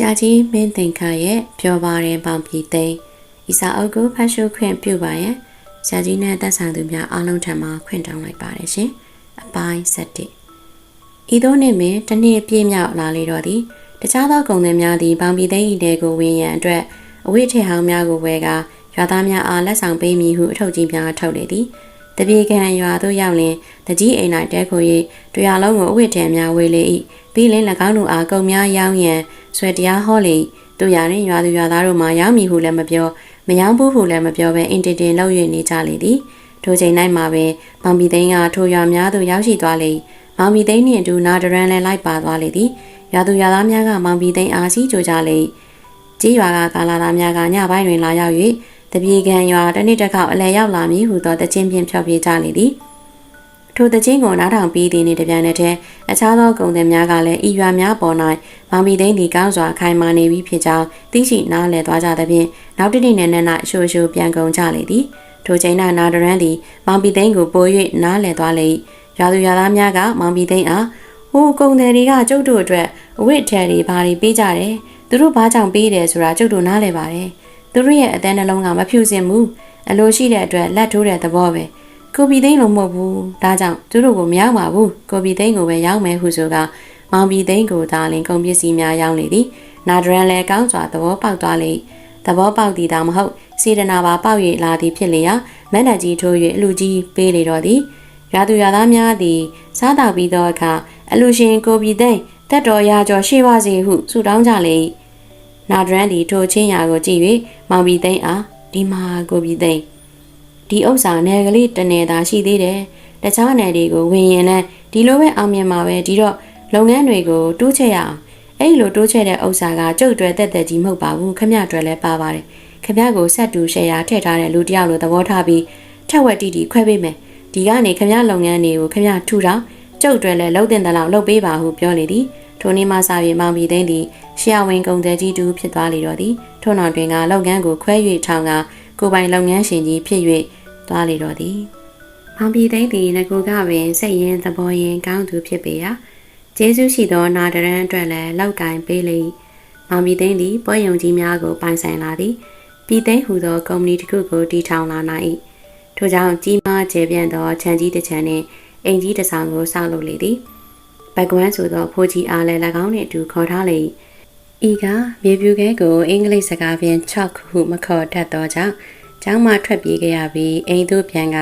ကြာကြီးမင်းသင်္ခါရဲ့ပြောပါရင်ပေါင်ပြည်သိမ်းဤစာအုပ်ကိုဖတ်ရှုခွင့်ပြုပါရန်ဆရာကြီးနဲ့သက်ဆိုင်သူများအားလုံးထံမှခွင့်တောင်းလိုက်ပါတယ်ရှင်အပိုင်း7ဤသို့နှင့်ပင်တစ်နှစ်ပြည့်မြောက်လာလေတော့သည်တခြားသောကုန်သည်များသည်ပေါင်ပြည်သိမ်းဤတဲကိုဝင်ရန်အတွက်အဝိထေဟောင်းများကိုဝယ်ကာရွာသားများအားလက်ဆောင်ပေးမည်ဟုအထောက်ကြီးများထုတ်လေသည်တပြေကံရွာသို့ရောက်လင်တကြီးအိမ်၌တဲခို၍တရားလုံးကိုအဝိထေများဝေလေ၏ပြီးလင်၎င်းတို့အားကုန်များရောင်းရန် ဆွဲတရားဟောလေသူရရင်ရွာသူရွာသားတို့မှရောင်းမည်ဟုလည်းမပြောမရောင်းဘူးဟုလည်းမပြောဘဲအင်တင်တင်လောက်ရနေကြလေသည်ထိုချိန်၌မှာပဲမောင်ပီသိန်းကထိုရွာများသို့ရောက်ရှိသွားလေမောင်ပီသိန်းနှင့်အတူနာဒရန်လည်းလိုက်ပါသွားလေသည်ရွာသူရွာသားများကမောင်ပီသိန်းအားစီကြိုကြလေကြီးရွာကကာလာသားများကညပိုင်းတွင်လာရောက်၍တပြေကံရွာတစ်နှစ်တစ်ခေါက်အလဲရောက်လာမည်ဟုသောတခြင်းဖြင့်ဖျော်ပြကြလေသည် ထိုတခြင်းကိုနားထောင်ပြီးသည်နှင့်တပြိုင်နက်တည်းအခြားသောကုန်သည်များကလည်းဤရွာများပေါ်၌မောင်မီသိန်းဒီကောင်းစွာခိုင်မာနေပြီဖြစ်ကြောင်းသိရှိနားလည်သွားကြသဖြင့်နောက်တစ်နေ့နဲ့နဲ့၌ရှိုးရှိုးပြန်ကုန်ကြလေသည်ထိုချိန်၌နာဒရန်သည်မောင်မီသိန်းကိုပို၍နားလည်သွားလေရွာသူရွာသားများကမောင်မီသိန်းအားဟိုကုန်သည်တွေကကျုပ်တို့အတွက်အဝိထဲတွေဘာတွေပေးကြတယ်သူတို့ဘာကြောင့်ပေးတယ်ဆိုတာကျုပ်တို့နားလည်ပါတယ်သူတို့ရဲ့အသည်းနှလုံးကမဖြူစင်ဘူးအလိုရှိတဲ့အတွက်လက်ထိုးတဲ့သဘောပဲ ကိုပီသိန်းလုံးမဟုတ်ဘူးဒါကြောင့်သူတို့ကိုမရောက်ပါဘူးကိုပီသိန်းကိုပဲရောက်မယ်ဟုဆိုကမောင်ပီသိန်းကိုသာလင်ကုန်ပစ္စည်းများရောက်နေသည်နာဒရန်လည်းကောင်းစွာသဘောပေါက်သွားလေသဘောပေါက်သည်သာမဟုတ်စေတနာပါပေါက်၍လာသည်ဖြစ်လေရာမက်နက်ကြီးထိုး၍အလူကြီးပေးလေတော့သည်ရာသူရာသားများသည်စားတောက်ပြီးသောအခါအလူရှင်ကိုပီသိန်းတက်တော်ရာကျော်ရှိပါစေဟုဆုတောင်းကြလေနာဒရန်သည်ထိုချင်းရာကိုကြည့်၍မောင်ပီသိန်းအားဒီမှာကိုပီသိန်း ဒီဥစ္စာနယ်ကလေးတနေသာရှိသေးတယ်တခြားနယ်တွေကိုဝင်ရင်လည်းဒီလိုပဲအောင်မြင်မှာပဲဒီတော့လုပ်ငန်းတွေကိုတိုးချဲ့ရအောင်အဲ့လိုတိုးချဲ့တဲ့ဥစ္စာကကျုပ်တွေတက်တက်ကြီးမဟုတ်ပါဘူးခမရတွေလည်းပါပါတယ်ခမရကိုဆက်တူရှယ်ယာထည့်ထားတဲ့လူတယောက်လိုသဘောထားပြီးထက်ဝက်တီတီခွဲပေးမယ်ဒီကနေခမရလုပ်ငန်းတွေကိုခမရထူထောင်ကျုပ်တွေလည်းလှုပ်တင်တဲ့လောက်လှုပ်ပေးပါဟုပြောလေသည်ထိုနေ့မှစပြီးမောင်ပြည်သိန်းသည်ရှီယာဝင်ကုန်သည်ကြီးတူဖြစ်သွားလေတော့သည်ထို့နောက်တွင်ကလုပ်ငန်းကိုခွဲ၍ထောင်ကကိုပိုင်လုပ်ငန်းရှင်ကြီးဖြစ်၍ သွားလေတော့သည်။မောင်ပြည်သိန်းသည်ငကူကပင်စိတ်ရင်းသဘောရင်းကောင်းသူဖြစ်ပေရာကျေးဇူးရှိသောနာဒရန်အတွက်လည်းလောက်ကင်ပေးလေ။မောင်ပြည်သိန်းသည်ပွဲရုံကြီးများကိုပိုင်ဆိုင်လာသည်။ပြည်သိန်းဟူသောကုမ္ပဏီတစ်ခုကိုတည်ထောင်လာနိုင်၏။ထို့ကြောင့်ကြီးမားကျယ်ပြန့်သောခြံကြီးတစ်ခြံနှင့်အိမ်ကြီးတစ်ဆောင်ကိုဆောက်လုပ်လေသည်။ဘက်ကွမ်းဆိုသောဖိုးကြီးအားလည်း၎င်းနှင့်အတူခေါ်ထားလေ။ဤကမြေပြူခဲကိုအင်္ဂလိပ်စကားဖြင့် chalk ဟုမခေါ်တတ်သောကြောင့် ကျောင်းမှထွက်ပြေးခဲ့ရပြီးအိမ်သို့ပြန်က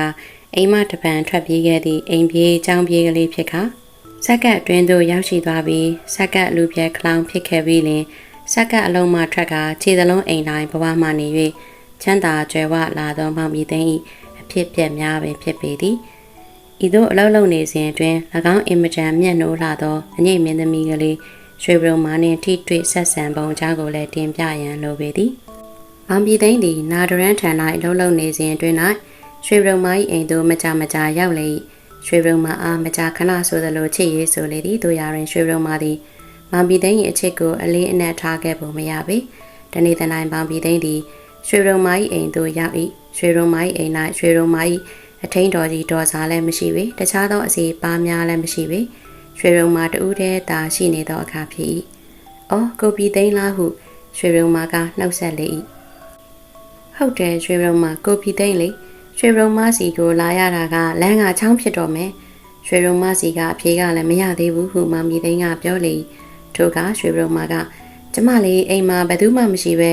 အိမ်မတပံထွက်ပြေးခဲ့သည့်အိမ်ပြေးကျောင်းပြေးကလေးဖြစ်ခါဆက်ကတ်အတွင်းသို့ရောက်ရှိသွားပြီးဆက်ကတ်လူပြဲခလောင်ဖြစ်ခဲ့ပြီးလင်ဆက်ကတ်အလုံးမှထွက်ကခြေသလုံးအိမ်တိုင်းဘဝမှနေ၍ချမ်းသာကြွယ်ဝလာသောမောင်မီသိန်း၏အဖြစ်ပြက်များပင်ဖြစ်ပေသည်ဤသို့အလုံးလုံးနေစဉ်အတွင်း၎င်းအင်မတန်မျက်နှိုးလာသောအငိမ့်မင်းသမီးကလေးရွှေဘုံမာနှင့်ထိတွေ့ဆက်ဆံပုံအကြောင်းကိုလည်းတင်ပြရန်လိုပေသည်။ မောင်ပြည်သိန်းသည်နာဒရန်ထံ၌အလုံးလုံးနေစဉ်အတွင်း၌ရွှေဘုံမာ၏အိမ်သို့မကြမကြရောက်လေ၏ရွှေဘုံမာအားမကြခဏဆိုသလိုချစ်ရေးဆိုလေသည်တို့ရာတွင်ရွှေဘုံမာသည်မောင်ပြည်သိန်း၏အချစ်ကိုအလေးအနက်ထားခဲ့ပုံမရပေ။တနေ့တနိုင်မောင်ပြည်သိန်းသည်ရွှေဘုံမာ၏အိမ်သို့ရောက်၏ရွှေဘုံမာ၏အိမ်၌ရွှေဘုံမာ၏အထင်းတော်ကြီးတော်စားလည်းမရှိပေတခြားသောအစီပါများလည်းမရှိပေရွှေရုံမာတူးတဲ့တာရှိနေသောအခါဖြစ်၏။အော်ကိုပီသိန်းလားဟုရွှေရုံမာကနှုတ်ဆက်လေ၏။ ဟုတ်တယ်ရွှေရုံမာကိုပီသိန်းလေရွှေရုံမာစီကိုလာရတာကလမ်းကချောင်းဖြစ်တော့မယ်။ရွှေရုံမာစီကအဖြေကလည်းမရသေးဘူးဟုမောင်မီသိန်းကပြောလေ။ထိုကရွှေရုံမာကကျမလေးအိမ်မှာဘယ်သူမှမရှိပဲ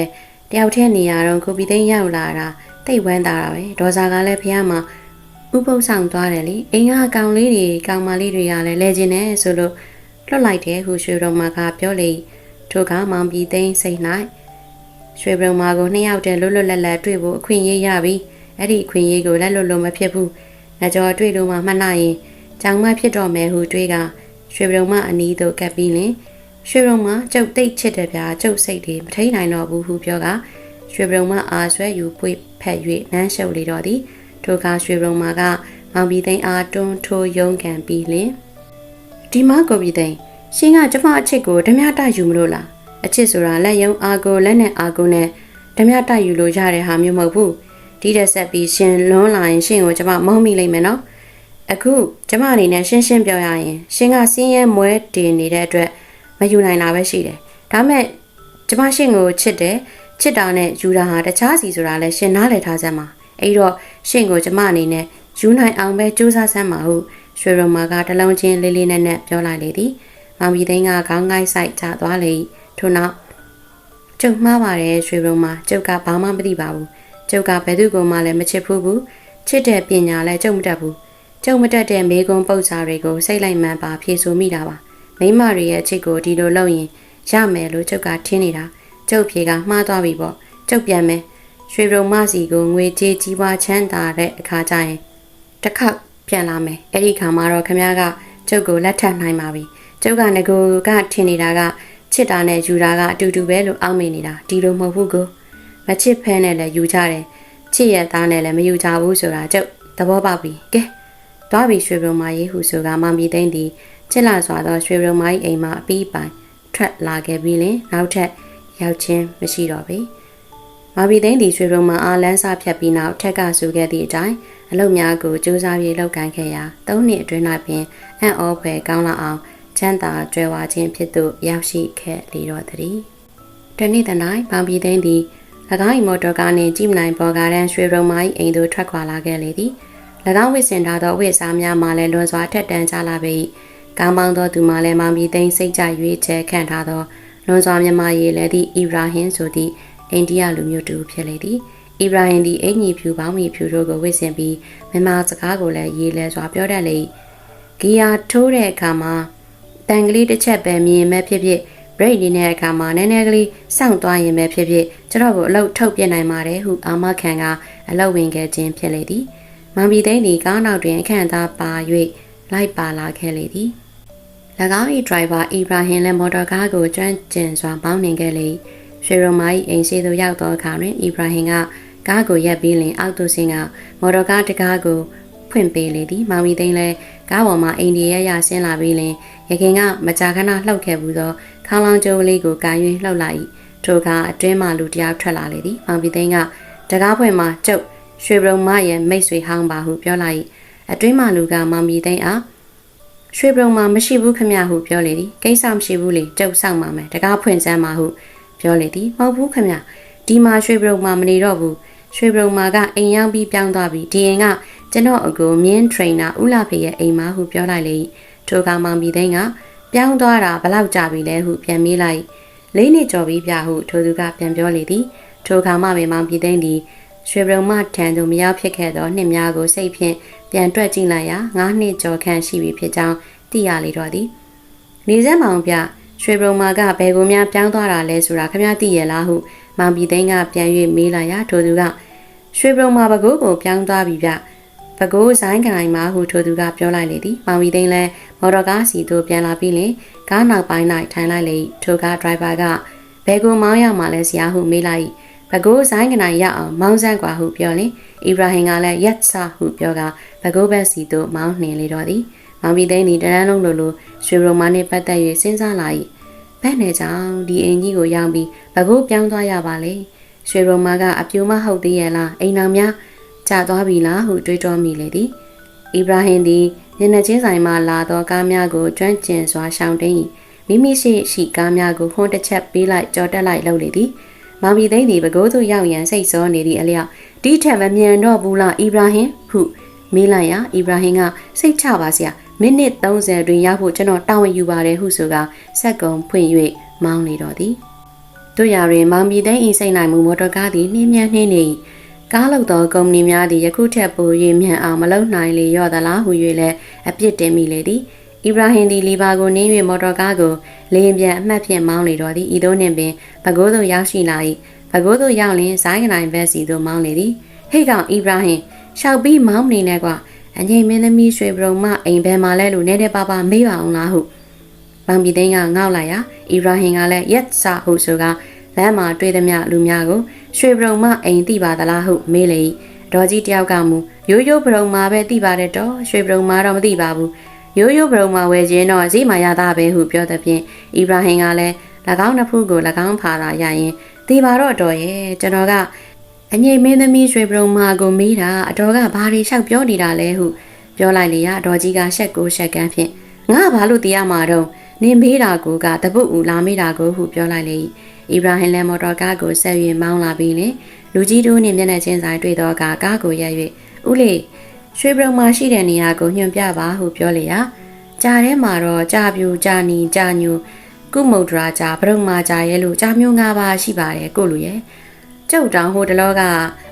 တယောက်တည်းနေရတော့ကိုပီသိန်းရောက်လာတာတိတ်ဝမ်းသာတာပဲဒေါ်စာကလည်းဖះမှာဥပုပ်ဆောင်သွားတယ်လေအိမ်ကကောင်လေးတွေကောင်မလေးတွေကလည်းလဲကျင်တယ်ဆိုလို့လွတ်လိုက်တယ်ဟုရွှေဘုံမာကပြောလေထိုကမောင်ပြည်သိန်းစိတ်၌ ရွှေဘုံမာကိုနှစ်ယောက်တည်းလွတ်လွတ်လပ်လပ်တွေ့ဖို့အခွင့်အရေးရပြီအဲ့ဒီအခွင့်အရေးကိုလက်လွတ်လို့မဖြစ်ဘူးငါကြော်တွေ့လို့မှမှတ်နိုင်ရင်ကြောင်မဖြစ်တော့မယ်ဟုတွေးကရွှေဘုံမာအနီးသို့ကပ်ပြီးလင်ရွှေဘုံမာကျုပ်တိတ်ချစ်တယ်ဗျာကျုပ်စိတ်တွေမထိန်နိုင်တော့ဘူးဟုပြောကရွှေဘုံမာအားဆွဲယူပွေဖက်၍နမ်းရှုပ်လေတော့သည်ထိုကရွှေရုံမာကမောင်ပြည်သိန်းအားတွန်းထိုးယုံကန်ပြီးလင်ဒီမကိုပြည်သိန်းရှင်ကကျမအချစ်ကိုဓမြတယူမလို့လား အချစ်ဆိုတာလက်ယုံအာကိုလက်နဲ့အာကိုနဲ့ဓမြတယူလို့ရတဲ့ဟာမျိုးမဟုတ်ဘူးဒီတက်ဆက်ပြီးရှင်လွန်းလာရင်ရှင်ကိုကျမမုန်းမိလိမ့်မယ်နော်အခုကျမအနေနဲ့ရှင်းရှင်းပြောရရင်ရှင်ကစင်းရဲမွဲတင်နေတဲ့အတွက်မယူနိုင်တာပဲရှိတယ်ဒါမဲ့ဒကျမရှင်ကိုချစ်တယ်ချစ်တာနဲ့ယူတာဟာတခြားစီဆိုတာလဲရှင်နားလည်ထားစမ်းပါအဲ့တော့ရှင်ကိုကျမအနေနဲ့ယူနိုင်အောင်ပဲစူးစမ်းစမ်းပါဟုရွှေရုံမာကတလုံးချင်းလေးလေးနက်နက်ပြောလိုက်လေသည်မောင်ပြည်သိန်းကခေါင်းငိုက်ဆိုင်ချသွားလေ ထို့နောက်ကျုပ်မှားပါတယ်ရွှေရုံမာကျုပ်ကဘာမှမသိပါဘူးကျုပ်ကဘယ်သူကိုမှလည်းမချစ်ဘူးဘူးချစ်တဲ့ပညာလည်းကျုပ်မတတ်ဘူးကျုပ်မတတ်တဲ့မေကုံပုတ်စာတွေကိုစိတ်လိုက်မှန်ပါဖြေဆိုမိတာပါမိမတွေရဲ့ချစ်ကိုဒီလိုလုပ်ရင်ရမယ်လို့ကျုပ်ကထင်နေတာကျုပ်ဖြေကမှားသွားပြီပေါ့ကျုပ်ပြန်မယ်ရွှေရုံမစီကိုငွေကြေးကြီးပွားချမ်းသာတဲ့အခါကျရင်တစ်ခေါက်ပြန်လာမယ်အဲ့ဒီခါမှာတော့ခမ ्या ကကျုပ်ကိုလက်ထပ်နိုင်ပါပြီကျုပ်ကငကိုကထင်နေတာက ချစ်တာနဲ့ယူတာကအတူတူပဲလို့အောက်မေ့နေတာဒီလိုမဟုတ်ဘူးကိုမချစ်ဖဲနဲ့လည်းယူကြတယ်ချစ်ရသားနဲ့လည်းမယူကြဘူးဆိုတာကျုပ်သဘောပေါက်ပြီကဲသွားပြီရွှေရုံမရေးဟုဆိုကမမီသိန်းသည်ချစ်လာစွာသောရွှေရုံမကြီးအိမ်မှအပီးပိုင်ထွက်လာခဲ့ပြီးလင်နောက်ထပ်ရောက်ချင်းမရှိတော့ပေ။မာဘီသိန်းဒီရွှေရုံမှာအာလန်းစားဖြတ်ပြီးနောက်ထက်ကဆူခဲ့သည့်အတိုင်းအလုပ်များကိုစူးစမ်းပြီးလုပ်ကိုင်ခဲ့ရာ၃နှစ်အတွင်း၌ပင်အံ့ဩဖွယ်ကောင်းလာအောင် ချမ်းသာကြွယ်ဝခြင်းဖြစ်သို့ရောက်ရှိခဲ့လေတော့သည်။တနေ့တနိုင်မာဘီသိန်းသည်၎င်း၏မော်တော်ကားနှင့်ကြည့်မနိုင်ပေါ်ကားတန်းရွှေရုံမိုင်းအိမ်သို့ထွက်ခွာလာခဲ့လေသည်။၎င်းဝစ်စင်ထားသောဝစ်စားများမှလည်းလွန်စွာထက်တန်ကြလာပေ။ကောင်းပေါင်းသောသူမှလည်းမောင်ပြည်သိန်းစိတ်ကြရွေးချယ်ခန့်ထားသောလွန်စွာမြမရေးလည်းသည့်အီဗရာဟင်ဆိုသည့်အိန္ဒိယလူမျိုးတူဖြစ်လေသည်အီဗရာဟင်သည်အင်ကြီးဖြူပေါင်းမီဖြူတို့ကိုဝစ်ဆင်ပြီးမြန်မာစကားကိုလည်းရေးလဲစွာပြောတတ်လေဂီယာထိုးတဲ့အခါမှာ တန်ကလေးတစ်ချက်ပဲမြင်မဲ့ဖြစ်ဖြစ် break နေတဲ့အခါမှာနည်းနည်းကလေးစောင့်သွားရင်ပဲဖြစ်ဖြစ်ကျွန်တော်ကိုအလုပ်ထုတ်ပြနိုင်ပါတယ်ဟုအာမခံကအလုပ်ဝင်ခဲ့ခြင်းဖြစ်လေသည်မောင်ပြည်သိန်းသည်ကားနောက်တွင်အခန့်သားပါ၍လိုက်ပါလာခဲ့လေသည်၎င်း၏ဒရိုင်ဘာအီဗရာဟင်လည်းမော်တော်ကားကိုကျွမ်းကျင်စွာပေါင်းနှင်ခဲ့လေရွှေရိုမာ၏အိမ်ရှိသို့ရောက်သောအခါတွင်အီဗရာဟင်ကကားကိုရပ်ပြီးလင်အောက်သို့ဆင်းကမော်တော်ကားတကားကို ဖွင့်ပေးလေသည်မောင်ဝီသိန်းလည်းကားပေါ်မှာအိန္ဒိယရဆင်းလာပြီးလင်ရခင်ကမကြာခဏလှုပ်ခဲ့ဘူးသောခေါင်းလောင်းကျိုးလေးကိုကန်၍လှုပ်လိုက်၏ထိုကအတွင်းမှလူတယောက်ထွက်လာလေသည်မောင်ဝီသိန်းကတကားဖွင့်မှာကျုပ်ရွှေဘုံမရဲ့မိတ်ဆွေဟောင်းပါဟုပြောလိုက်၏အတွင်းမှလူကမောင်ဝီသိန်းအားရွှေဘုံမှာမရှိဘူးခမဟုပြောလေသည်ကိစ္စမရှိဘူးလေကျုပ်စောင့်ပါမယ်တကားဖွင့်စမ်းပါဟုပြောလေသည်မဟုတ်ဘူးခမဒီမှာရွှေဘုံမှာမနေတော့ဘူးရွှေဘုံမှာကအိမ်ရောက်ပြီးပြောင်းသွားပြီးဒီအိမ်က ကျွန်တော်အကိုမြင်းထရိနာဦးလာဖေရဲ့အိမ်မှာဟုပြောလိုက်လေထိုကောင်မောင်ပြီးသိန်းကပြောင်းသွားတာဘလောက်ကြာပြီလဲဟုပြန်မေးလိုက်လေးနှစ်ကျော်ပြီးပြဟုထိုသူကပြန်ပြောလေသည်ထိုကောင်မှပင်မောင်ပြီးသိန်းသည်ရွှေဘုံမထံသို့မရောက်ဖြစ်ခဲ့သောနှစ်များကိုစိတ်ဖြင့်ပြန်တွက်ကြည့်လိုက်ရာ၅နှစ်ကျော်ခန့်ရှိပြီဖြစ်ကြောင်းသိရလေတော့သည်နေစက်မောင်ပြရွှေဘုံမာကဘယ်ကိုများပြောင်းသွားတာလဲဆိုတာခမသိရလားဟုမောင်ပြည်သိန်းကပြန်၍မေးလာရာထိုသူကရွှေဘုံမာဘကိုးကိုပြောင်းသွားပြီဗျ ။ဘကိုးဆိုင်ကရိုင်မှာဟုထိုသူကပြောလိုက်လေသည်။မောင်ရီသိန်းလည်းမော်တော်ကားစီသို့ပြန်လာပြီးလင်ကားနောက်ပိုင်း၌ထိုင်လိုက်လေ၏။ထိုကားဒရိုင်ဘာကဘယ်ကိုမောင်းရမှာလဲဆရာဟုမေးလိုက်။ဘကိုးဆိုင်ကနိုင်ရအောင်မောင်းစမ်းကွာဟုပြောလင်အီဗရာဟင်ကလည်းယက်ဆာဟုပြောကဘကိုးဘက်စီသို့မောင်းနှင်လေတော့သည်။မောင်ရီသိန်းသည်တရန်လုံးလိုလိုရွှေရိုမာနှင့်ပတ်သက်၍စဉ်းစားလာ၏။ဘက်နယ်ကြောင့်ဒီအိမ်ကြီးကိုရောက်ပြီးဘကိုးပြောင်းသွားရပါလေ။ရွှေရိုမာကအပြူမဟုတ်သေးရဲ့လားအိမ်တော်များ။ ကြာသွားပြီလားဟုတွေးတောမိလေသည်အီဗရာဟင်သည်ညနေချင်းဆိုင်မှလာသောကားများကိုကျွမ်းကျင်စွာရှောင်တိန်၏မိမိရှိရှိကားများကိုဟွန်းတစ်ချက်ပေးလိုက်ကြော်တက်လိုက်လုပ်လေသည်မောင်ပြည်သိန်းသည်ဘကိုးသို့ရောက်ရန်စိတ်စောနေသည့်အလျောက်ဒီထက်မမြန်တော့ဘူးလားအီဗရာဟင်ဟုမေးလိုက်ရာအီဗရာဟင်ကစိတ်ချပါစရာမိနစ်30အတွင်းရောက်ဖို့ကျွန်တော်တာဝန်ယူပါတယ်ဟုဆိုကစက်ကုံဖွင့်၍မောင်းနေတော့သည်တို့ရရင်မောင်ပြည်သိန်းဤစိတ်နိုင်မှုမော်တော်ကားသည်နှင်းမြန်းနှင်းနေ ကားလောက်သောကုမ္ပဏီများသည်ယခုထက်ပို၍မြန်အောင်မလုပ်နိုင်လေရော့သလားဟု၍လည်းအပြစ်တင်မိလေသည်အီဗရာဟင်သည်လီဘာကိုနင်း၍မော်တော်ကားကိုလေရင်ပြန်အမှတ်ဖြင့်မောင်းလေတော့သည်ဤသို့နှင့်ပင်ဘကိုးသို့ရောက်ရှိလာ၏ဘကိုးသို့ရောက်လင်ဇိုင်းကနိုင်ဘက်စီသို့မောင်းလေသည်ဟိတ်ကောင်အီဗရာဟင်ရှောက်ပြီးမောင်းနေနေကွာအငိမ့်မင်းသမီးရွှေပရုံမအိမ်ဘယ်မှာလဲလို့နဲနဲပါပါမေးပါအောင်လားဟုဘန်ပီသိန်းကငေါက်လိုက်ရာအီဗရာဟင်ကလည်းယက်ဆာဟုဆိုက လမ်းမှာတွေ့သမျှလူများကိုရွှေပရုံမအိမ်သိပါသလားဟုမေးလေဒေါ်ကြီးတယောက်ကမူရိုးရိုးပရုံမပဲသိပါတယ်တော့ရွှေပရုံမတော့မသိပါဘူးရိုးရိုးပရုံမဝယ်ခြင်းတော့ဈေးမှာရတာပဲဟုပြောတဲ့ဖြင့်အီဗရာဟင်ကလည်း၎င်းနှစ်ဖူးကို၎င်းဖာသာရရင်သိပါတော့တော်ရဲ့ကျွန်တော်ကအငိမ့်မင်းသမီးရွှေပရုံမာကိုမေးတာအတော်ကဘာတွေလျှောက်ပြောနေတာလဲဟုပြောလိုက်လေရဒေါ်ကြီးကရှက်ကိုရှက်ကန်းဖြင့်ငါဘာလို့တရားမှာတော့နင်မေးတာကိုကတပုတ်ဦးလာမေးတာကိုဟုပြောလိုက်လေ အီဘရာဟင်လည်းမော်တော်ကားကိုဆက်၍မောင်းလာပြီးလင်လူကြီးတို့နှင့်မျက်နှာချင်းဆိုင်တွေ့သောအခါကားကိုရပ်၍ဦးလေးရွှေဘုံမှာရှိတဲ့နေရာကိုညွှန်ပြပါဟုပြောလေရာကြားထဲမှာတော့ကြာပြူကြာနီကြာညူကုမုဒ္ဒရာကြာဘရုံမာကြာရဲလို့ကြာမျိုး၅ပါးရှိပါတယ်ကိုလူရဲ့ကျုပ်တောင်ဟိုတလောက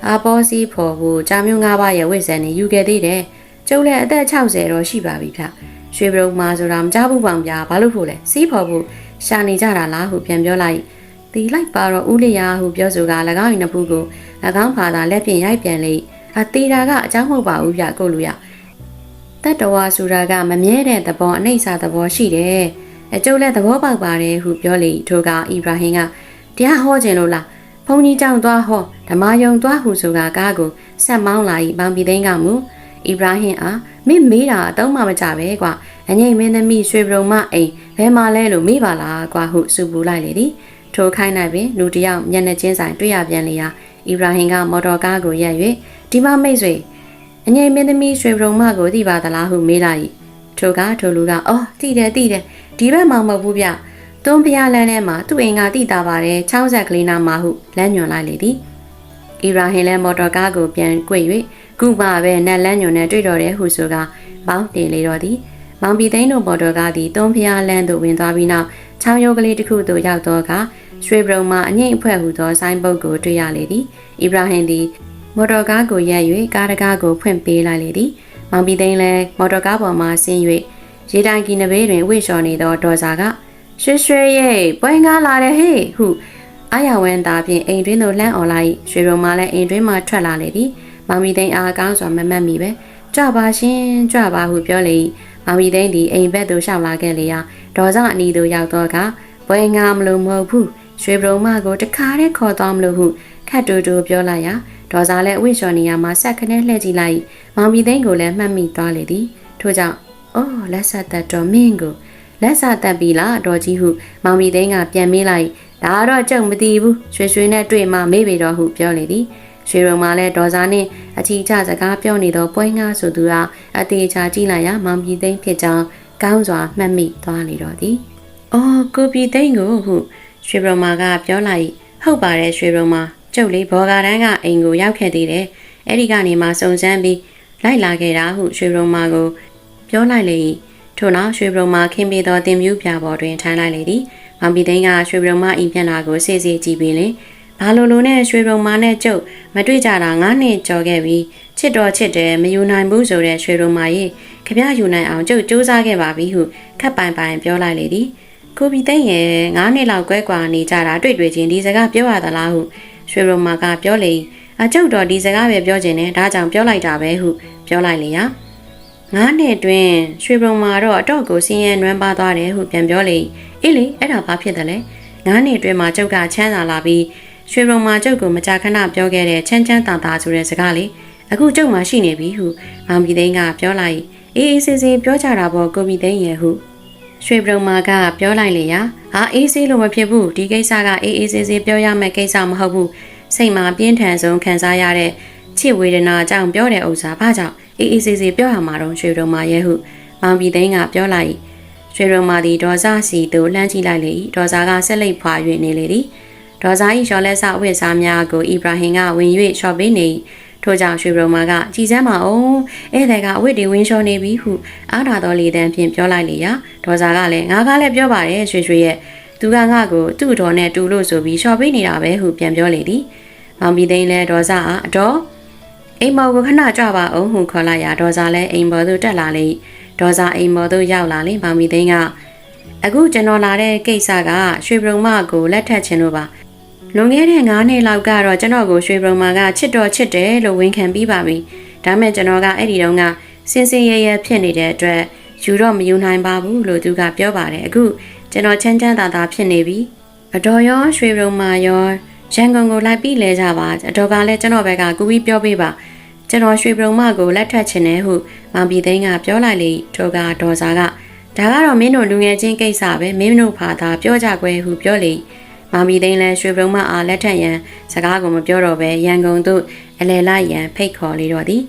အာပေါ်စီဖော်ဖို့ကြာမျိုး၅ပါးရဲ့ဝိဇ္ဇန်နေယူခဲ့သေးတယ်ကျုပ်လည်းအသက်60တော့ရှိပါပြီဗျရွှေဘုံမှာဆိုတာမကြဘူးပေါင်ဗျာဘာလို့ဖို့လဲစီးဖော်ဖို့ရှာနေကြတာလားဟုပြန်ပြောလိုက် တီလိုက်ပါတော့ဦးလျာဟုပြောဆိုက၎င်း၏နှစ်ဖူးကို၎င်းဖာသာလက်ဖြင့်ရိုက်ပြန်လေအသေးတာကအเจ้าမဟုတ်ပါဘူးဗျကိုလူရတတ္တဝါဆိုတာကမမြဲတဲ့သဘောအနှိမ့်စာသဘောရှိတယ်အကျုပ်လည်းသဘောပေါက်ပါတယ်ဟုပြောလေထိုကအိဗရာဟင်ကတရားဟောခြင်းလို့လားဘုန်းကြီးကြောင့်သွားဟောဓမ္မယုံသွားဟုဆိုကကားကိုဆက်မောင်းလာ၏ဘောင်ပီသိန်းကမူအိဗရာဟင်အားမင်းမေးတာအတုံးမှမကြပဲကွာအငိမ့်မင်းသမီးရွှေပရုံမအိမ်ဘဲမှလဲလို့မေးပါလားကွာဟုစူပူလိုက်လေသည် ထိုခိုင်းနိုင်ပင်လူတယောက်မျက်နှာချင်းဆိုင်တွေ့ရပြန်လေရာအီဗရာဟင်ကမော်တော်ကားကိုရက်၍ဒီမမိတ်ဆွေအငိမ့်မင်းသမီးရွှေပရုံမကိုသိပါသလားဟုမေးလိုက်ထိုကထိုလူကအော်သိတယ်သိတယ်ဒီဘက်မှာမဟုတ်ဘူးဗျတွန်းဖျားလန်းထဲမှာသူ့အိမ်ကတိတာပါတယ်60ကလေးနာမှာဟုလမ်းညွန်လိုက်လေသည်အီဗရာဟင်လည်းမော်တော်ကားကိုပြန်꿰၍ခုမှပဲနက်လန်းညွန်နဲ့တွေ့တော်တယ်ဟုဆိုကပေါင်းတင်လေတော့သည် မောင်ပီသိန်းတို့မော်တော်ကားသည်တွန်းဖျားလန်းသို့ဝင်သွားပြီးနောက်ချောင်းရိုးကလေးတစ်ခုသို့ရောက်တော့ကရွှေဘရုံမှာအငိမ့်အဖွဲ့ဟူသောဆိုင်းဘုတ်ကိုတွေ့ရလေသည်အီဗရာဟင်သည်မော်တော်ကားကိုရက်၍ကားတကားကိုဖွင့်ပေးလိုက်လေသည်မောင်ပီသိန်းလည်းမော်တော်ကားပေါ်မှဆင်း၍ရေတိုင်ကီနဘေးတွင်ဝှေ့လျှော်နေသောဒေါ်စာကရွှေရွှေရဲ့ပွဲငါလာတယ်ဟေ့ဟုအာရဝန်းသားဖြင့်အိမ်တွင်းသို့လှမ်းអော်လိုက်ရွှေဘုံမှလည်းအိမ်တွင်းမှထွက်လာလေသည်မောင်မီသိန်းအားကောင်းစွာမမတ်မိပဲကြွပါရှင်ကြွပါဟုပြောလေ မောင်မီသိန်းသည်အိမ်ဘက်သို့ရှောက်လာခဲ့လေရာဒေါ်စအနီသို့ရောက်တော့ကပွဲငါမလို့မဟုတ်ဘူးရွှေဘုံမကိုတခါတည်းခေါ်သွားမလို့ဟုခတ်တူတူပြောလိုက်ရာဒေါ်စားလည်းအဝိရှော်နေရာမှာဆက်ခနဲ့လှည့်ကြည့်လိုက်မောင်မီသိန်းကိုလည်းမှတ်မိသွားလေသည်ထို့ကြောင့်အော်လက်ဆက်သက်တော်မင်းကိုလက်စာတက်ပြီလားတော်ကြီးဟုမောင်မီသိန်းကပြန်မေးလိုက်ဒါတော့ကြုံမသိဘူးရွှေရွှေနဲ့တွေ့မှမေးပေတော့ဟုပြောလေသည် ရွှေရုံမှာလဲဒေါ်စာနှင့်အချီချစကားပြောနေသောပွဲငါဆိုသူကအသေးချာကြည့်လိုက်ရာမောင်ပြည်သိန်းဖြစ်ကြောင်းကောင်းစွာမှတ်မိသွားလေတော့သည်။အော်ကိုပြည်သိန်းကိုဟုရွှေရုံမာကပြောလိုက်ဟုတ်ပါတယ်ရွှေရုံမာကျုပ်လေးဘော်ဂါတန်းကအိမ်ကိုရောက်ခဲ့သေးတယ်။အဲ့ဒီကနေမှစုံစမ်းပြီးလိုက်လာခဲ့တာဟုရွှေရုံမာကိုပြောလိုက်လေထို့နောက်ရွှေရုံမာခင်းပေးသောတင်မြူးပြပေါ်တွင်ထိုင်လိုက်လေသည်။မောင်ပြည်သိန်းကရွှေရုံမာအိမ်ပြန်လာကိုစေ့စေ့ကြည့်ပြီးလင် ဘာလိုလိုနဲ့ရွှေပုံမာနဲ့ကျုပ်မတွေ့ကြတာ9နှစ်ကျော်ခဲ့ပြီချစ်တော်ချစ်တယ်မယူနိုင်ဘူးဆိုတဲ့ရွှေပုံမာကြီးခပြယူနိုင်အောင်ကျုပ်စူးစမ်းခဲ့ပါပြီဟုခက်ပိုင်ပိုင်ပြောလိုက်လေသည်ကိုဘီသိန်းရဲ့9နှစ်လောက်ကွဲကွာနေကြတာတွေ့တွေ့ချင်းဒီစကားပြောရသလားဟုရွှေပုံမာကပြောလေအကျုပ်တော့ဒီစကားပဲပြောခြင်းနဲ့ဒါကြောင့်ပြောလိုက်တာပဲဟုပြောလိုက်လေရာငါးနှစ်တွင်ရွှေပုံမာတော့အတော့ကိုစင်းရဲနွမ်းပါသွားတယ်ဟုပြန်ပြောလေအေးလေအဲ့ဒါဘာဖြစ်တယ်လဲငါးနှစ်တွင်မှာကျုပ်ကချမ်းသာလာပြီး ရွှေရုံမာကျုပ်ကိုမကြာခဏပြောခဲ့တဲ့ချမ်းချမ်းသာသာဆိုတဲ့စကားလေးအခုကျုပ်မှရှိနေပြီဟုမောင်ပြည်သိန်းကပြောလိုက်အေးအေးဆေးဆေးပြောကြတာပေါ့ကိုပြည်သိန်းရဲ့ဟုရွှေရုံမာကပြောလိုက်လေရာဟာအေးဆေးလို့မဖြစ်ဘူးဒီကိစ္စကအေးအေးဆေးဆေးပြောရမယ့်ကိစ္စမဟုတ်ဘူးစိတ်မှာပြင်းထန်ဆုံးခံစားရတဲ့ချစ်ဝေဒနာအကြောင်းပြောတဲ့ဥစ္စာဘာကြောင့်အေးအေးဆေးဆေးပြောရမှာတော့ရွှေရုံမာရဲ့ဟုမောင်ပြည်သိန်းကပြောလိုက်ရွှေရုံမာသည်ဒေါ်စားစီတို့လှမ်းကြည့်လိုက်လေဒေါ်စားကဆက်လက်ဖွာ၍နေလေသည် ဒေါ်စာ၏ရှော်လက်ဆအဝတ်စားများကိုအီဗရာဟင်ကဝင်၍ရှော့ပေးနေထို့ကြောင့်ရွှေဘရုံမာကကြည်စမ်းမအောင်ဧည့်သည်ကအဝတ်တွေဝင်းလျှော်နေပြီဟုအားနာတော်လေတန်းဖြင့်ပြောလိုက်လေရာဒေါ်စာကလည်းငါကလည်းပြောပါတယ်ရွှေရွှေရဲ့သူကငါ့ကိုသူ့တော်နဲ့တူလို့ဆိုပြီးရှော့ပေးနေတာပဲဟုပြန်ပြောလေသည်မောင်ပီသိန်းလည်းဒေါ်စာအားအတော်အိမ်မော်ကိုခဏကြွပါအောင်ဟုခေါ်လိုက်ရာဒေါ်စာလည်းအိမ်မော်သို့တက်လာလေဒေါ်စာအိမ်မော်သို့ရောက်လာလေမောင်ပီသိန်းကအခုကျွန်တော်လာတဲ့ကိစ္စကရွှေဘရုံမကိုလက်ထပ်ခြင်းလို့ပါ လွန်ခဲ့တဲ့9နှစ်လောက်ကတော့ကျွန်တော်ကိုရွှေဘုံမာကချစ်တော်ချစ်တယ်လို့ဝန်ခံပြီးပါပြီ။ဒါမဲ့ကျွန်တော်ကအဲ့ဒီတုန်းကစင်စင်ရဲရဲဖြစ်နေတဲ့အတွက်ယူတော့မယူနိုင်ပါဘူးလို့သူကပြောပါတယ်။အခုကျွန်တော်ချမ်းချမ်းသာသာဖြစ်နေပြီ။အတော်ရောရွှေဘုံမာရောရန်ကုန်ကိုလိုက်ပြီးလဲကြပါ။အတော်ကလည်းကျွန်တော်ဘက်ကကူပြီးပြောပေးပါ။ကျွန်တော်ရွှေဘုံမာကိုလက်ထပ်ချင်တယ်ဟုမောင်ပြည်သိန်းကပြောလိုက်လေထိုကဒေါ်စာကဒါကတော့မင်းတို့လူငယ်ချင်းကိစ္စပဲမင်းတို့ဖာသာပြောကြကွယ်ဟုပြောလေ။ မောင်မီသိန်းလည်းရွှေပရုံမအားလက်ထက်ရန်စကားကိုမပြောတော့ဘဲရန်ကုန်သို့အလဲလိုက်ရန်ဖိတ်ခေါ်လေတော့သည်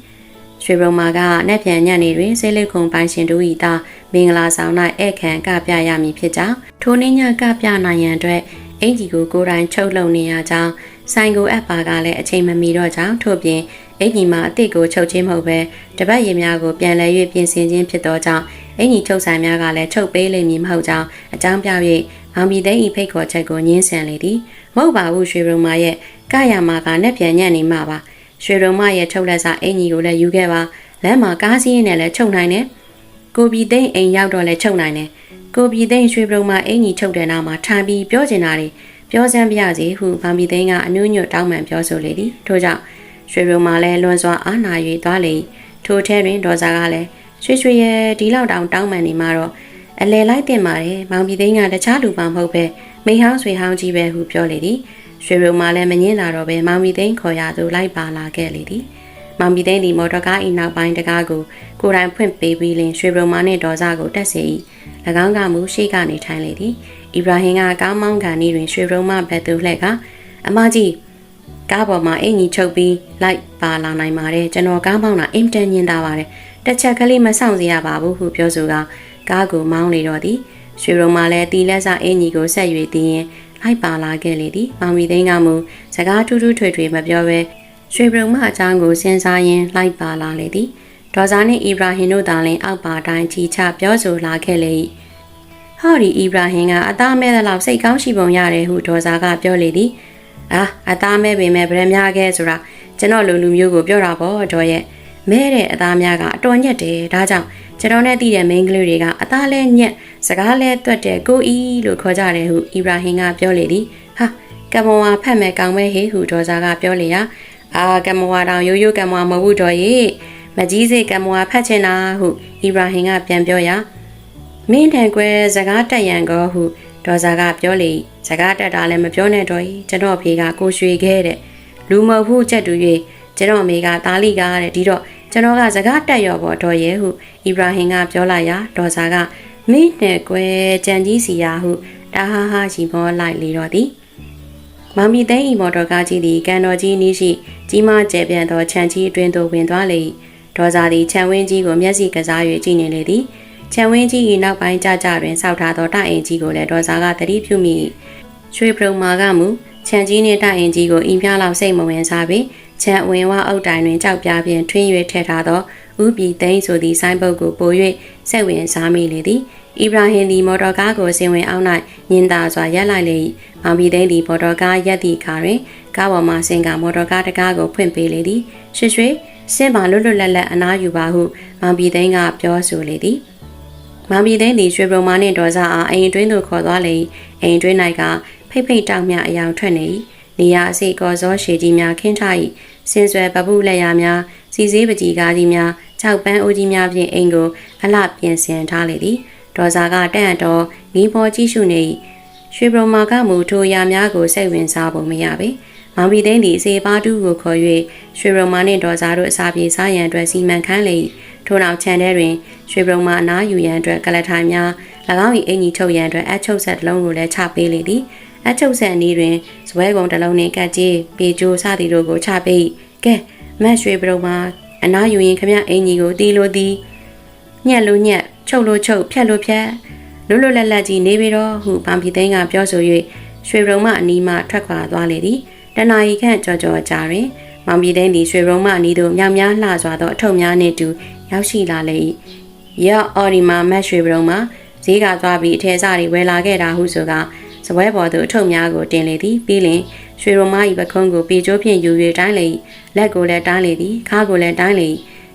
ရွှေပရုံမကနက်ပြန်ညနေတွင်ဆေးလိပ်ခုံပိုင်ရှင်တို့၏သားမင်္ဂလာဆောင်၌ဧည့်ခံကပြရမည်ဖြစ်ကြောင်းထိုနေ့ညကပြနိုင်ရန်အတွက်အင်ကြီးကိုကိုယ်တိုင်ချုပ်လုံနေရကြောင်းဆိုင်ကိုအပ်ပါကလည်းအချိန်မမီတော့ကြောင်းထို့ပြင်အင်ကြီးမှာအစ်စ်ကိုချုပ်ချင်းမဟုတ်ပဲတပတ်ရည်များကိုပြန်လဲ၍ပြင်ဆင်ခြင်းဖြစ်သောကြောင့်အင်ကြီးချုပ်ဆိုင်များကလည်းချုပ်ပေးလိမ့်မည်မဟုတ်ကြောင်းအကြောင်းပြ၍ မောင်ပြည်သိန်းဤဖိတ်ခေါ်ချက်ကိုညှင်းဆန်လေသည်မဟုတ်ပါဘူးရွှေရုံမရဲ့ကရမာကနဲ့ပြန်ညံ့နေမှာပါရွှေရုံမရဲ့ချုပ်လက်စာအင်ကြီးကိုလည်းယူခဲ့ပါလမ်းမှာကားစည်းရင်းနဲ့လည်းချုပ်နိုင်တယ်ကိုပြည်သိန်းအိမ်ရောက်တော့လည်းချုပ်နိုင်တယ်ကိုပြည်သိန်းရွှေပရုံမှာအင်ကြီးချုပ်တဲ့နောက်မှာထိုင်ပြီးပြောချင်တာတွေပြောစမ်းပြရစီဟုဗန်ပြည်သိန်းကအနုညွတ်တောင်းပန်ပြောဆိုလေသည်ထို့ကြောင့်ရွှေပရုံမှာလည်းလွန်စွာအားနာ၍သွားလေထိုထဲတွင်ဒေါ်စာကလည်းရွှေရွှေရဲ့ဒီလောက်တောင်တောင်းပန်နေမှာတော့ အလဲလိုက်တင်ပါတယ်မောင်ပြည်သိန်းကတခြားလူပါမဟုတ်ပဲမိဟောင်းဆွေဟောင်းကြီးပဲဟုပြောလေသည်ရွှေရုံမှာလည်းမငင်းလာတော့ပဲမောင်ပြည်သိန်းခေါ်ရသူလိုက်ပါလာခဲ့လေသည်မောင်ပြည်သိန်းဒီမော်တော်ကား၏နောက်ပိုင်းတကားကိုကိုယ်တိုင်ဖွင့်ပေးပြီးလင်ရွှေရုံမာနှင့်ဒေါ်စာကိုတက်စေ၏၎င်းကမူရှိကနေထိုင်လေသည်အီဗရာဟင်ကကားမောင်းကန်ဤတွင်ရွှေရုံမာဘက်သူလှဲ့ကအမကြီးကားပေါ်မှာအင်ကြီးချုပ်ပြီးလိုက်ပါလာနိုင်ပါတယ်ကျွန်တော်ကားမောင်းတာအင်တန်ညင်တာပါတယ်တစ်ချက်ကလေးမဆောင်စေရပါဘူးဟုပြောဆိုက ကားကိုမောင်းလေတော့သည်ရွှေရုံမာလည်းတီလက်စာအင်ကြီးကိုဆက်၍တည်ရင်လိုက်ပါလာခဲ့လေသည်မောင်မီသိန်းကမူစကားထူးထူးထွေထွေမပြောဘဲရွှေပရုံမအကြောင်းကိုစဉ်းစားရင်းလိုက်ပါလာလေသည်ဒေါ်စာနှင့်အီဗရာဟင်တို့သာလင်အောက်ပါတိုင်းချီချပြောဆိုလာခဲ့လေ၏ဟောဒီအီဗရာဟင်ကအသားမဲသလောက်စိတ်ကောင်းရှိပုံရတယ်ဟုဒေါ်စာကပြောလေသည်အာအသားမဲပေမဲ့ဗရမများခဲ့ဆိုတာကျွန်တော်လူလူမျိုးကိုပြောတာပေါ့ဒေါ်ရဲ့မဲတဲ့အသားများကအတော်ညက်တယ်ဒါကြောင့် ကျွန်တော်နဲ့တည်တဲ့မိန်းကလေးတွေကအသားလဲညက်စကားလဲတွတ်တဲ့ကိုအီလို့ခေါ်ကြတယ်ဟုအီဗရာဟင်ကပြောလေသည်ဟာကမ္ဘာဖတ်မဲ့ကောင်းမဲဟေဟုဒေါ်စာကပြောလေရာအာကမ္ဘာတောင်ရိုးရိုးကမ္ဘာမဟုတ်ဘူးတော်ရေမကြီးစိတ်ကမ္ဘာဖတ်ချင်တာဟုအီဗရာဟင်ကပြန်ပြောရာမင်းတန်ကွဲစကားတက်ရန်ကောဟုဒေါ်စာကပြောလေစကားတက်တာလည်းမပြောနဲ့တော့ကျွန်တော်ဖေကကိုရွှေခဲတဲ့လူမဟုတ်ဘူးချက်တူ၍ကျွန်တော်မေကတာလီကားတဲ့ဒီတော့ ကျွန်တော်ကစကားတက်ရော်ပေါ်တော်ရဲ့ဟုအီဗရာဟင်ကပြောလိုက်ရာဒေါ်စာကမင်းနဲ့ကွဲကြံကြီးစီယာဟုတာဟာဟာရီမောလိုက်လေတော့သည်မောင်မီသိန်းဤမော်တော်ကားကြီးသည်ကန်တော်ကြီးနီးရှိကြီးမားကျယ်ပြန့်သောခြံကြီးအတွင်းသို့ဝင်သွားလေ၏ဒေါ်စာသည်ခြံဝင်းကြီးကိုမျက်စိကစား၍ကြည့်နေလေသည်ခြံဝင်းကြီး၏နောက်ပိုင်းကြကြတွင်စောက်ထားသောတိုင်အင်ကြီးကိုလည်းဒေါ်စာကသတိပြုမိရွှေပရုံမာကမူခြံကြီးနှင့်တိုင်အင်ကြီးကိုအင်းပြလောက်စိတ်မဝင်စားပြီး ခြံအဝင်ဝအုတ်တိုင်တွင်ကြောက်ပြားဖြင့်ထွင်း၍ထည့်ထားသောဥပီသိန်းဆိုသည့်ဆိုင်းပုတ်ကိုပို၍စိတ်ဝင်စားမိလေသည်အီဗရာဟင်သည်မော်တော်ကားကိုဆင်ဝင်အောင်၌ညင်သာစွာရက်လိုက်လေ၏မောင်ပီသိန်းသည်မော်တော်ကားရက်သည့်အခါတွင်ကားပေါ်မှဆင်ကမော်တော်ကားတကားကိုဖွင့်ပေးလေသည်ရွှေရွှေဆင်းပါလွတ်လွတ်လပ်လပ်အနားယူပါဟုမောင်ပီသိန်းကပြောဆိုလေသည်မောင်ပီသိန်းသည်ရွှေပရုံမာနှင့်ဒေါ်စာအားအိမ်အတွင်းသို့ခေါ်သွားလေ၏အိမ်အတွင်း၌ကဖိတ်ဖိတ်တောက်မြအယောင်ထွက်နေ၏နေရအစိကော်စောရှည်ကြီးများခင်းထား၏ စင်ဆွဲပပုလက်ရများစီစည်းပကြီးကားကြီးများခြောက်ပန်းအိုးကြီးများဖြင့်အိမ်ကိုအလှပြင်ဆင်ထားလေသည်ဒေါ်စာကတန့်တော်ငီးပေါ်ကြည့်ရှုနေ၏ရွှေပရမာကမူထိုရာများကိုစိတ်ဝင်စားပုံမရပေမောင်ပီသိန်းသည်စေပါတူးကိုခေါ်၍ရွှေပရမာနှင့်ဒေါ်စာတို့အစာပြေစားရန်အတွက်စီမံခန့်လေ၏ထို့နောက်ခြံထဲတွင်ရွှေပရမာအနားယူရန်အတွက်ကလထိုင်များ၎င်း၏အင်ကြီးချုပ်ရန်အတွက်အချုပ်ဆက်တစ်လုံးကိုလည်းချပေးလေသည် အချုပ်ဆက်အနီးတွင်ဇပွဲကုံတစ်လုံးနှင့်ကတ်ကြီးပေကျိုးစသည်တို့ကိုချပေးကဲမတ်ရွှေပရမာအနားယူရင်ခမအင်ကြီးကိုတီးလို့တီးညက်လို့ညက်ချုပ်လို့ချုပ်ဖြတ်လို့ဖြတ်လွတ်လွတ်လပ်လပ်ကြီးနေပြီးတော့ဟုပန်ပီသိန်းကပြောဆို၍ရွှေရုံမအနီးမှထွက်ခွာသွားလေသည်တနာရီခန့်ကြော်ကြော်ကြာတွင်မောင်ပီသိန်းသည်ရွှေရုံမအနီးသို့မြောင်များလှစွာသောအထုပ်များနှင့်တူရောက်ရှိလာလေ၏ရော့အော်ဒီမာမတ်ရွှေရုံမှဈေးကသွားပြီးအထည်စားတွေဝယ်လာခဲ့တာဟုဆိုက စပွဲပေါ်သို့အထုပ်များကိုတင်လေသည်ပြီးလင်ရွှေရုံမ၏ပခုံးကိုပေကျိုးဖြင့်ယူ၍တိုင်းလေလက်ကိုလည်းတိုင်းလေသည်ခါကိုလည်းတိုင်းလေ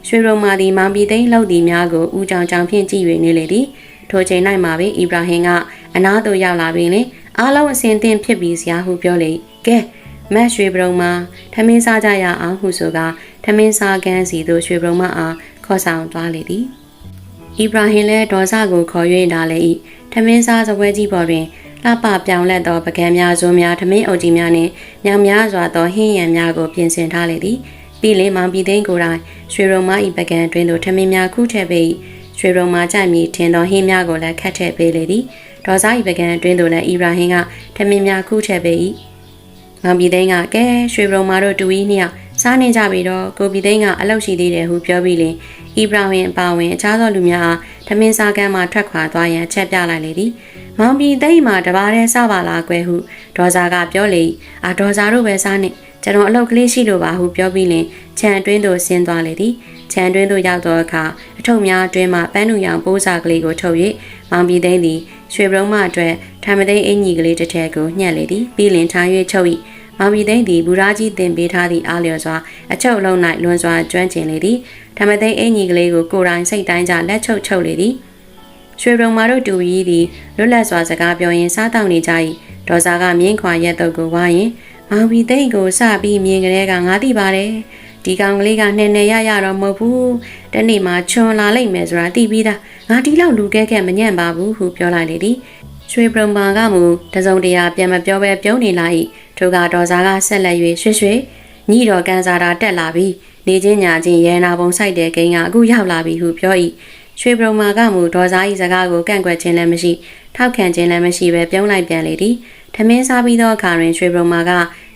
ရွှေရုံမာသည်မောင်ပြည်သိန်းလှုပ်သည်များကိုဦးကြောင်ကြောင်ဖြင့်ကြည့်၍နေလေသည်ထိုချိန်၌မှာပင်အီဗရာဟင်ကအနားသို့ရောက်လာပြီးလင်အားလုံးအစဉ်သင့်ဖြစ်ပြီးစရာဟုပြောလေကဲမတ်ရွှေပရုံမှာထမင်းစားကြရအောင်ဟုဆိုကထမင်းစားကန်းစီသို့ရွှေပရုံမအားခေါ်ဆောင်သွားလေသည်အီဗရာဟင်လည်းဒေါ်စကိုခေါ်၍လာလေ၏ထမင်းစားစပွဲကြီးပေါ်တွင် လှပပြောင်လက်သောပကံများဇွန်များထမင်းအုပ်ကြီးများနှင့်ညောင်များစွာသောဟင်းရံများကိုပြင်ဆင်ထားလေသည်ပြီးလင်မောင်ပြည်သိန်းကိုယ်တိုင်ရွှေရုံမ၏ပကံတွင်သို့ထမင်းများခုထည့်ပေးရွှေရုံမကြိုက်မီထင်သောဟင်းများကိုလည်းခတ်ထည့်ပေးလေသည်ဒေါ်စား၏ပကံတွင်သို့လည်းအီဗရာဟင်ကထမင်းများခုထည့်ပေး၏မောင်ပြည်သိန်းကကဲရွှေရုံမတို့တူဤနှစ်ယောက်စားနေကြပြီတော့ကိုပြည်သိန်းကအလောက်ရှိသေးတယ်ဟုပြောပြီးလင်အီဗရာဟင်အပါဝင်အခြားသောလူများအားထမင်းစားကမ်းမှထွက်ခွာသွားရန်ချက်ပြလိုက်လေသည် မောင်ပြည်သိမ့်မှာတပါးတည်းစပါလားကွယ်ဟုဒေါ်စာကပြောလေအာဒေါ်စာတို့ပဲစားနေကျွန်တော်အလုပ်ကလေးရှိလို့ပါဟုပြောပြီးလင်ခြံအတွင်းသို့ဆင်းသွားလေသည်ခြံအတွင်းသို့ရောက်သောအခါအထုပ်များအတွင်းမှပန်းနူရောင်ပိုးစာကလေးကိုထုတ်၍မောင်ပြည်သိမ့်သည်ရွှေပရုံးမအတွက်ထမသိမ့်အင်ကြီးကလေးတစ်ထည်ကိုညှက်လေသည်ပြီးလင်ထား၍ချုပ်၏မောင်ပြည်သိမ့်သည်ဘူရာကြီးတင်ပေးထားသည့်အားလျော်စွာအချုပ်လုံး၌လွန်စွာကျွမ်းကျင်လေသည်ထမသိမ့်အင်ကြီးကလေးကိုကိုယ်တိုင်စိတ်တိုင်းကြလက်ချုပ်ချုပ်လေသည် ရွှေပရုံမာတို့တူကြီးသည်လွတ်လပ်စွာစကားပြောရင်းစားတောက်နေကြ၏ဒေါ်စာကမြင်းခွာရက်တုပ်ကိုဝါရင်မောင်ပြည်သိမ့်ကိုစပြီးမြင်ကြတဲ့ကငါသိပါတယ်ဒီကောင်ကလေးကနှဲနှဲရရတော့မဟုတ်ဘူးတနေ့မှချွန်လာလိမ့်မယ်ဆိုတာသိပြီးသားငါဒီလောက်လူကဲကဲမညံ့ပါဘူးဟုပြောလိုက်လေသည်ရွှေပရုံမာကမူတစုံတရာပြန်မပြောပဲပြုံးနေလာ၏ထိုကဒေါ်စာကဆက်လက်၍ရွှေရွှေညီတော်ကန်စာတာတက်လာပြီးနေချင်းညာချင်းရဲနာပုံဆိုင်တဲ့ဂိမ်းကအခုရောက်လာပြီဟုပြော၏ ရွှေပရုံမာကမူဒေါ်စာ၏စကားကိုကန့်ကွက်ခြင်းလည်းမရှိထောက်ခံခြင်းလည်းမရှိပဲပြုံးလိုက်ပြန်လေသည်ထမင်းစားပြီးသောအခါတွင်ရွှေပရုံမာက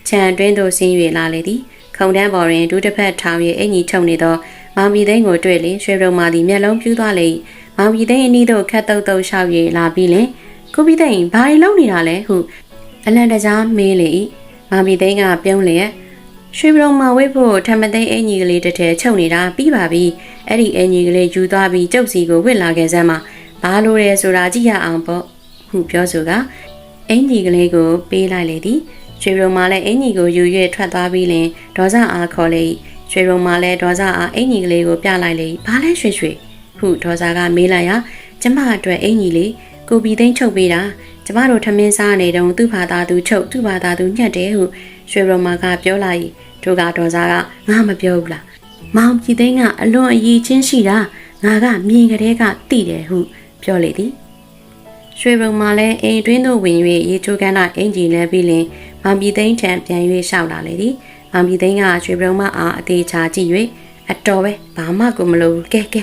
ခြံအတွင်းသို့ဆင်း၍လာလေသည်ခုံတန်းပေါ်တွင်ဒူးတစ်ဖက်ထောင်၍အင်ကြီးချုပ်နေသောမောင်ပြည်သိန်းကိုတွေ့လေရွှေပရုံမာသည်မျက်လုံးပြူးသွားလေမောင်ပြည်သိန်းအနီးသို့ခတ်တုတ်တုတ်ရှောက်၍လာပြီးလင်ကိုပြည်သိန်းဘာတွေလုပ်နေတာလဲဟုအလန်တကြားမေးလေ၏မောင်ပြည်သိန်းကပြုံးလျက် ရွှေပရုံမာဝိတ်ဖို့ထမသိန်းအင်ကြီးကလေးတစ်ထည်ချုပ်နေတာပြီးပါပြီအဲ့ဒီအင်ကြီးကလေးယူသွားပြီးကျုပ်စီကိုဝစ်လာခဲ့စမ်းမှာဘာလို့လဲဆိုတာကြည့်ရအောင်ပေါ့ဟုပြောဆိုကအင်ကြီးကလေးကိုပေးလိုက်လေသည်ရွှေရုံမာလည်းအင်ကြီးကိုယူ၍ထွက်သွားပြီးလင်ဒေါ်စအားခေါ်လေရွှေရုံမာလည်းဒေါ်စအားအင်ကြီးကလေးကိုပြလိုက်လေဘာလဲရွှေရွှေဟုဒေါ်စကမေးလိုက်ရာကျမအတွက်အင်ကြီးလေးကိုပီသိန်းချုပ်ပေးတာ ကျမတို့ထမင်းစားနေတုန်းသူ့ဘာသာသူချုပ်သူ့ဘာသာသူညှက်တယ်ဟုရွှေရုံမာကပြောလိုက်တို့ကဒေါ်စကငါမပြောဘူးလားမောင်ပြည်သိန်းကအလွန်အရေးချင်းရှိတာငါကမြင်ကလေးကတိတယ်ဟုပြောလေသည်ရွှေဘုံမှာလည်းအိမ်တွင်းသို့ဝင်၍ရေချိုးကန်း၌အင်ဂျီလဲပြီးလင်မောင်ပြည်သိန်းထံပြန်၍ရှောက်လာလေသည်မောင်ပြည်သိန်းကရွှေဘုံမအားအသေးချာကြည့်၍အတော်ပဲဘာမှကိုမလိုဘူးကဲကဲ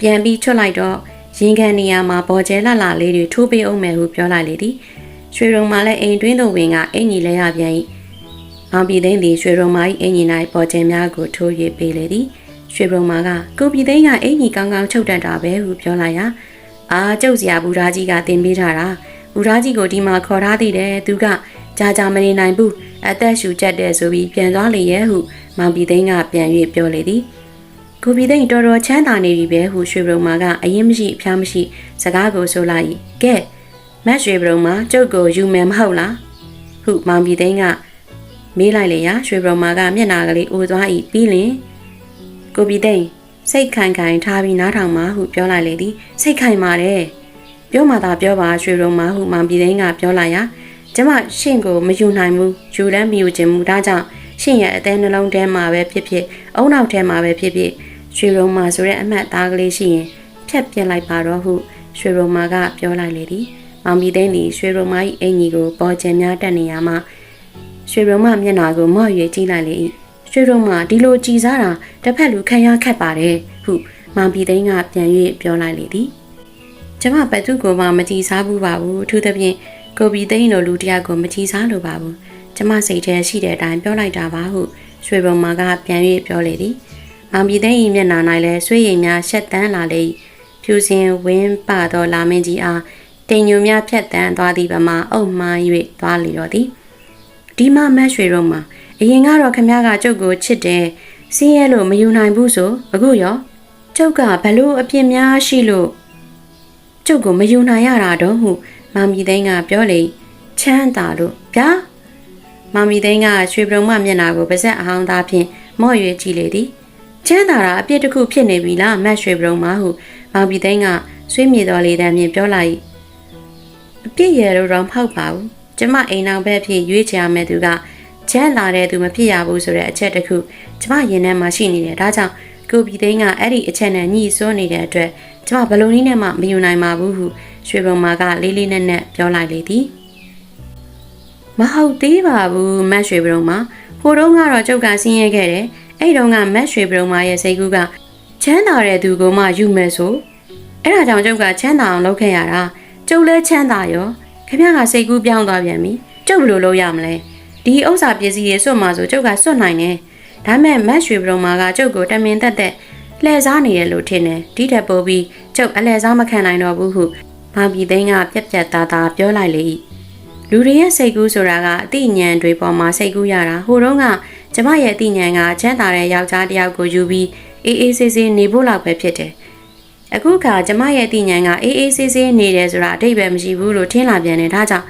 ပြန်ပြီးချွတ်လိုက်တော့ ရင်ခံနေရမှာပေါ်ကျဲလှလှလေးတွေထိုးပေးအောင်မယ်ဟုပြောလိုက်လေသည်ရွှေရုံမှာလည်းအိမ်တွင်းသို့ဝင်ကအင်ကြီးလဲရပြန်၏မောင်ပြည်သိန်းသည်ရွှေရုံမာ၏အင်ကြီး၌ပေါ်ကျဲများကိုထိုး၍ပေးလေသည်ရွှေဘုံမာကကိုပြည်သိန်းကအင်ကြီးကောင်းကောင်းချုပ်တတ်တာပဲဟုပြောလိုက်ရာအာကျုပ်စရာဘူရာကြီးကတင်ပေးထားတာဘူရာကြီးကိုဒီမှာခေါ်ထားသေးတယ်သူကကြာကြာမနေနိုင်ဘူးအသက်ရှူချက်တဲ့ဆိုပြီးပြန်သွားလေရဲ့ဟုမောင်ပြည်သိန်းကပြန်၍ပြောလေသည် ကိုပြည်သိန်းတော်တော်ချမ်းသာနေပြီပဲဟုရွှေဘုံမာကအရင်မရှိအဖျားမရှိစကားကိုဆိုလိုက်ကဲမတ်ရွှေဘုံမာကျုပ်ကိုယူမယ်မဟုတ်လားဟုမောင်ပြည်သိန်းကမေးလိုက်လေရာရွှေဘုံမာကမျက်နာကလေးအိုသွား၏ပြီးလင်ကိုပြည်သိန်းစိတ်ခိုင်ခိုင်ထားပြီးနားထောင်ပါဟုပြောလိုက်လေသည်စိတ်ခိုင်ပါတယ်ပြောမှသာပြောပါရွှေရုံမဟုမောင်ပြည်သိန်းကပြောလိုက်ရာကျမရှင့်ကိုမယူနိုင်ဘူးယူတန်းမယူခြင်းမူဒါကြောင့်ရှင့်ရဲ့အသေးနှလုံးထဲမှာပဲဖြစ်ဖြစ်အုံနောက်ထဲမှာပဲဖြစ်ဖြစ် ရွှေရုံမဆိုတဲ့အမှတ်သားကလေးရှိရင်ဖြတ်ပြစ်လိုက်ပါတော့ဟုရွှေရုံမကပြောလိုက်လေသည်မောင်ပြည်သိန်းသည်ရွှေရုံမ၏အင်ကြီးကိုပေါ်ကျင်များတက်နေရမှရွှေရုံမမျက်နှာကိုမော့၍ကြည့်လိုက်လေ၏ရွှေရုံမဒီလိုကြည်စားတာတစ်ဖက်လူခံရခတ်ပါတယ်ဟုမောင်ပြည်သိန်းကပြန်၍ပြောလိုက်လေသည်ကျမဘသူကိုမှမကြည်စားဘူးပါဘူးအထူးသဖြင့်ကိုပြည်သိန်းတို့လူတယောက်ကိုမကြည်စားလိုပါဘူးကျမစိတ်ထဲရှိတဲ့အတိုင်းပြောလိုက်တာပါဟုရွှေပုံမာကပြန်၍ပြောလေသည် မောင်ပြည်သိန်း၏မျက်နှာ၌လည်းဆွေးရည်များရှက်တန်းလာလေဖြူစင်ဝင်းပသောလာမင်းကြီးအားတင်ညိုများဖြတ်တန်းသွားသည်ပမာအုပ်မှန်း၍သွားလေတော့သည်ဒီမှမတ်ရွှေရုံမှာအရင်ကတော့ခမည်းကကျုပ်ကိုချစ်တယ်စင်းရဲလို့မယူနိုင်ဘူးဆိုအခုရောကျုပ်ကဘလို့အပြစ်များရှိလို့ကျုပ်ကိုမယူနိုင်ရတာတော့ဟုမောင်မီသိန်းကပြောလေချမ်းသာလို့ဗျာမောင်မီသိန်းကရွှေပရုံမမျက်နာကိုပါဇက်အဟောင်းသားဖြင့်မော့ရွေကြည့်လေသည် ချမ်းသာတာအပြစ်တစ်ခုဖြစ်နေပြီလားမတ်ရွှေပရုံမဟုမောင်မီသိန်းကဆွေးမြေတော်လေတန်းဖြင့်ပြောလိုက်အပြစ်ရတော့တော့မဟုတ်ပါဘူးကျမအိမ်အောင်ဘက်ဖြစ်ရွေးချယ်ရမယ်သူကချမ်းသာတဲ့သူမဖြစ်ရဘူးဆိုတဲ့အချက်တစ်ခုကျမရင်ထဲမှာရှိနေတယ်ဒါကြောင့်ကိုပြည်သိန်းကအဲ့ဒီအချက်နဲ့ညှိစွန်းနေတဲ့အတွက်ကျမဘလုံးနည်းနဲ့မှမယူနိုင်ပါဘူးဟုရွှေပုံမာကလေးလေးနက်နက်ပြောလိုက်လေသည်မဟုတ်သေးပါဘူးမတ်ရွှေပုံမာဟိုတုန်းကတော့ကျုပ်ကဆင်းရဲခဲ့တယ် အဲ့တုန်းကမတ်ရွှေပုံမာရဲ့စိတ်ကူးကချမ်းသာတဲ့သူကိုမှယူမယ်ဆိုအဲ့ဒါကြောင့်ကျုပ်ကချမ်းသာအောင်လုပ်ခဲ့ရတာကျုပ်လည်းချမ်းသာရောခင်ဗျားကစိတ်ကူးပြောင်းသွားပြန်ပြီကျုပ်ဘယ်လိုလုပ်ရမလဲဒီဥစ္စာပစ္စည်းတွေစွတ်မှာဆိုကျုပ်ကစွတ်နိုင်တယ်ဒါမဲ့မတ်ရွှေပရုံမာကကျုပ်ကိုတမင်တက်တက်လှည့်စားနေတယ်လို့ထင်တယ်ဒီထက်ပိုပြီးကျုပ်အလှည့်စားမခံနိုင်တော့ဘူးဟုမမောင်ပြည်သိန်းကပြက်ပြက်သားသားပြောလိုက်လေ၏လူတွေရဲ့စိတ်ကူးဆိုတာကအသိဉာဏ်တွေပေါ်မှာစိတ်ကူးရတာဟိုတုန်းက ကျမရဲ့အသိဉာဏ်ကချမ်းသာတဲ့ယောက်ျားတစ်ယောက်ကိုယူပြီးအေးအေးဆေးဆေးနေဖို့လောက်ပဲဖြစ်တယ်အခုကကျမရဲ့အသိဉာဏ်ကအေးအေးဆေးဆေးနေတယ်ဆိုတာအတိတ်ပဲမရှိဘူးလို့ထင်လာပြန်တယ်ဒါကြောင့်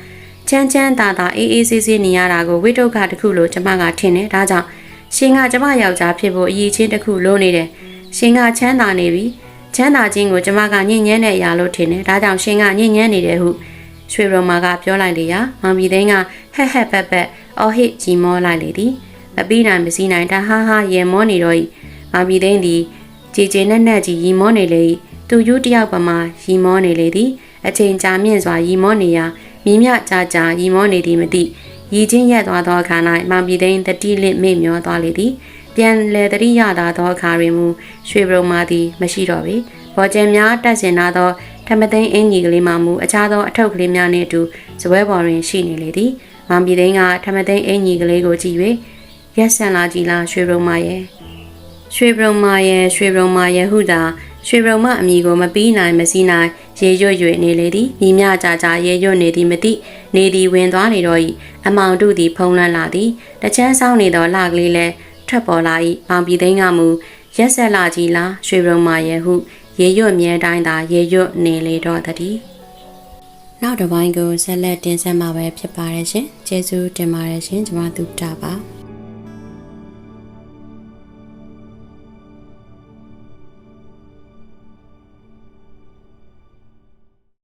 ချမ်းချမ်းသာသာအေးအေးဆေးဆေးနေရတာကိုဝိတုဒ္ဓတစ်ခုလို့ကျမကထင်တယ်ဒါကြောင့်ရှင်ကကျမယောက်ျားဖြစ်ဖို့အရေးချင်းတစ်ခုလိုနေတယ်ရှင်ကချမ်းသာနေပြီချမ်းသာခြင်းကိုကျမကညဉ့်ညမ်းတဲ့အရာလို့ထင်တယ်။ဒါကြောင့်ရှင်ကညဉ့်ညမ်းနေတယ်ဟုရွှေရော်မာကပြောလိုက်လေရာမောင်ပြည်သိန်းကဟက်ဟက်ပက်ပက်အော်ဟစ်ကြီးမောလိုက်လေသည်။ မပြီးနိုင်မစည်းနိုင်ဒါဟာဟာရေမောနေတော့၏မောင်ပြည်သိန်းသည်ကြည်ကျင်နဲ့နဲ့ကြီးရီမောနေလေ၏သူယူတယောက်ပမာရီမောနေလေသည်အချိန်ကြာမြင့်စွာရီမောနေရာမြင်းမြကြာကြာရီမောနေသည်မသိရီချင်းရက်သွားသောအခါ၌မောင်ပြည်သိန်းတတိလင့်မေ့မျောသွားလေသည်ပြန်လေတတိရသာသောအခါတွင်မူရွှေဘုံမာသည်မရှိတော့ပေဘော်ကျင်များတက်ဆင်လာသောထမသိန်းအင်ကြီးကလေးမှမူအခြားသောအထုပ်ကလေးများနှင့်အတူဇပွဲပေါ်တွင်ရှိနေလေသည်မောင်ပြည်သိန်းကထမသိန်းအင်ကြီးကလေးကိုကြည့်၍ ရက်ဆန်လာကြည်လားရွှေဘုံမာရဲ့ရွှေဘုံမာရဲ့ရွှေဘုံမာရဲ့ဟုသာရွှေဘုံမအမိကိုမပြီးနိုင်မစည်းနိုင်ရေရွတ်၍နေလေသည်မိမြကြာကြာရေရွတ်နေသည်မသိနေသည်ဝင်သွားနေတော့၏အမောင်တို့သည်ဖုံးလွှမ်းလာသည်တချမ်းဆောင်နေသောလှကလေးလည်းထွက်ပေါ်လာ၏မောင်ပြည်သိန်းကမူရက်ဆက်လာကြီးလားရွှေဘုံမာရဲ့ဟုရေရွတ်မြဲတိုင်းသာရေရွတ်နေလေတော့တည်းနောက်တစ်ပိုင်းကိုဆက်လက်တင်ဆက်မှာပဲဖြစ်ပါတယ်ရှင်ကျေးဇူးတင်ပါတယ်ရှင်ကျွန်မတို့တာပါ